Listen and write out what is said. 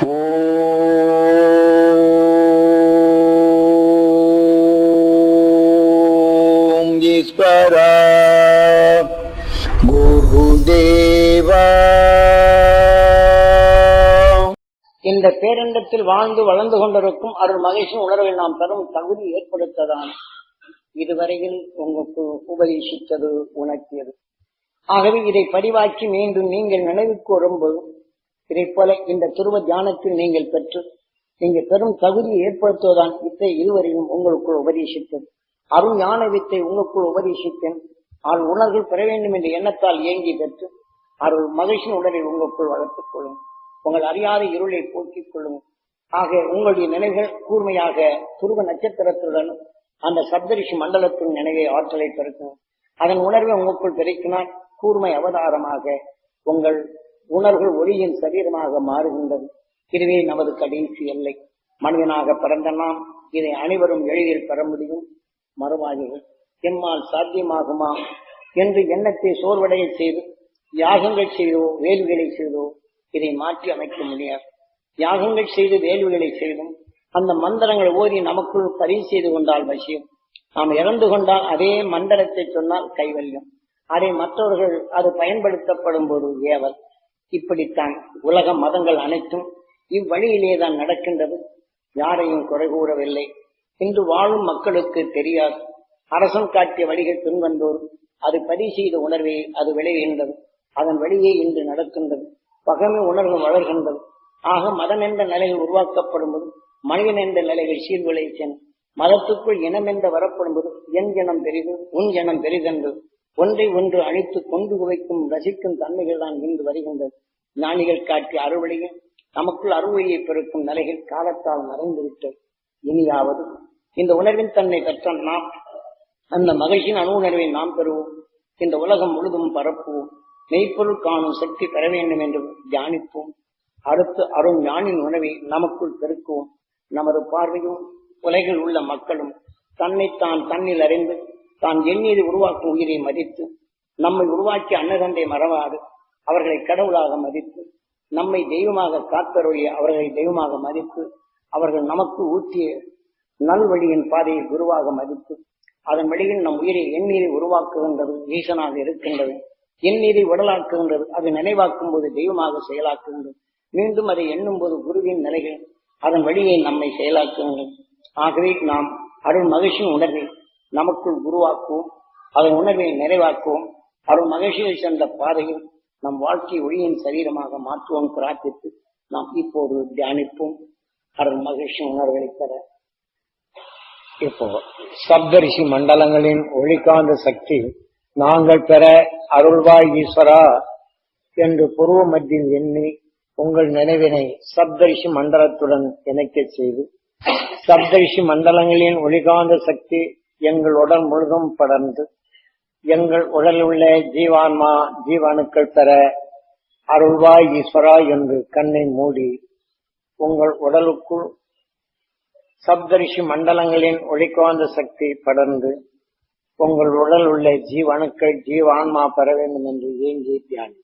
ஓம் இந்த பேரண்டத்தில் வாழ்ந்து வளர்ந்து கொண்டிருக்கும் அருள் மகேஷன் உணர்வை நாம் பெறும் தகுதி ஏற்படுத்ததான் இதுவரையில் உங்களுக்கு உபதேசித்தது உணர்த்தியது. ஆகவே இதை பதிவாக்கி மீண்டும் நீங்கள் நினைவுக்கு வரும்போது இதைப் போல இந்த துருவ தியானத்தில் நீங்கள் பெற்று நீங்கள் பெரும் தகுதியை ஏற்படுத்துவதுதான் வித்தை இருவரையும் உங்களுக்குள் உபதேசித்தது அருள் ஞான வித்தை உங்களுக்குள் உபதேசித்தேன் ஆள் உணர்கள் பெற வேண்டும் என்ற எண்ணத்தால் ஏங்கி பெற்று அருள் மகிழ்ச்சியின் உடலை உங்களுக்குள் வளர்த்துக் கொள்ளும். உங்கள் அறியாத இருளை போக்கிக் கொள்ளும். ஆக உங்களுடைய நினைவுகள் கூர்மையாக துருவ நட்சத்திரத்துடன் அந்த சப்தரிஷி மண்டலத்தின் நினைவை ஆற்றலை பெருக்கும். அதன் உணர்வை உங்களுக்குள் பெருக்கினால் கூர்மை அவதாரமாக உங்கள் உணர்வுகள் ஒளியின் சரீரமாக மாறுகின்றது. இதுவே நமது கடைசி எல்லை. மனிதனாக பிறந்த நாம் இதை அனைவரும் எளிதில் பெற முடியும். மறுவாதிகள் எம்மால் சாத்தியமாகுமா? என்று எண்ணத்தை சோர்வடைய செய்து யாகங்கள் செய்தோ வேள்விகளை செய்தோ இதை மாற்றி அமைக்க முடியாது. யாகங்கள் செய்து வேள்விகளை செய்தும் அந்த மந்திரங்களை ஓதி நமக்குள் பதிவு செய்து கொண்டால் வசியம் நாம் இறந்து கொண்டால் அதே மந்திரத்தை சொன்னால் கைவல்யம். அதை மற்றவர்கள் அது பயன்படுத்தப்படும் போது ஏவல். இப்படித்தான் உலக மதங்கள் அனைத்தும் இவ்வழியிலே தான் நடக்கின்றது. யாரையும் குறை கூறவில்லை. இன்று வாழும் மக்களுக்கு தெரியாது. அரசன் காட்டிய வழிகள் பின்வந்தோர். அது பதிவு செய்த உணர்வை அது விளைகின்றது. அதன் வழியே இன்று நடக்கின்றது. பகமை உணர்வு வளர்கின்றது. ஆக மதம் என்ற நிலையில் உருவாக்கப்படும் போது மனிதன் என்ற நிலையில் சீர்குலைச்சன் மதத்துக்குள் இனம் என்ற வரப்படும் போது என் ஜனம் பெரிது உன் ஜனம் பெரிதென்று. ஒன்றை ஒன்று அழைத்து கொண்டு குவைக்கும் ரசிக்கும் தன்மைகள் தான் இன்று வருகின்றது ஞானிகள் காட்டிய அறுவழியும் நமக்குள் அறுவழியை பெருக்கும் நிலைகள் காலத்தால் மறைந்துவிட்டது. இனியாவது இந்த உணர்வின் தன்மை பெற்ற நாம் அந்த மகிழ்ச்சியின் அணு உணர்வை நாம் பெறுவோம். இந்த உலகம் முழுதும் பரப்புவோம். மெய்ப்பொருள் காணும் சக்தி பெற வேண்டும் என்று தியானிப்போம். அடுத்து அருண் ஞானின் உணவை நமக்குள் பெருக்குவோம். நமது பார்வையும் உலகில் உள்ள மக்களும் தன்னைத்தான் தன்னில் அறிந்து தான் எண்ணியது உருவாக்கும் உயிரை மதித்து நம்மை உருவாக்கி அன்னதந்தை மறவாது அவர்களை கடவுளாக மதித்து நம்மை தெய்வமாக காத்தருளிய அவர்களை தெய்வமாக மதித்து அவர்கள் நமக்கு ஊற்றிய நல்வழியின் பாதையை குருவாக மதித்து அதன் வழியில் நம் உயிரை எண்ணீரை உருவாக்குகின்றது ஈசனாக இருக்கின்றது எண்ணீரை உடலாக்குகின்றது அது நினைவாக்கும் போது தெய்வமாக செயலாக்குகின்றது. மீண்டும் அதை எண்ணும் போது குருவின் நிலைகள் அதன் வழியை நம்மை செயலாக்குகின்றது. ஆகவே நாம் அருள் மகிழ்ச்சியின் உணர்வை நமக்குள் உருவாக்குவோம் அதன் உணர்வை நிறைவாக்குவோம் அருள் மகிழ்ச்சியை சென்ற பாதையில் நம் வாழ்க்கை ஒளியின் சரீரமாக மாற்றுவோம் பிரார்த்தித்து நாம் இப்போது தியானிப்போம். அருள் மகிழ்ச்சி உணர்வுகளை பெற இப்போ சப்தரிஷி மண்டலங்களின் ஒளிகாந்த சக்தி நாங்கள் பெற அருள்வாய் ஈஸ்வரா என்று பூர்வ மத்தியில் எண்ணி உங்கள் நினைவினை சப்தரிஷி மண்டலத்துடன் இணைக்கச் செய்து சப்தரிஷி மண்டலங்களின் ஒளிகாந்த சக்தி எங்கள் உடல் முழுதும் படர்ந்து எங்கள் உடலில் உள்ள ஜீவான்மா ஜீவாணுக்கள் பெற அருள்வாய் ஈஸ்வரா என்று கண்ணை மூடி உங்கள் உடலுக்குள் சப்தரிஷி மண்டலங்களின் ஒளிக்காந்த சக்தி படர்ந்து உங்கள் உடல் உள்ள ஜீவணுக்கள் ஜீவான்மா பெற வேண்டும் என்று ஏங்கி தியானி.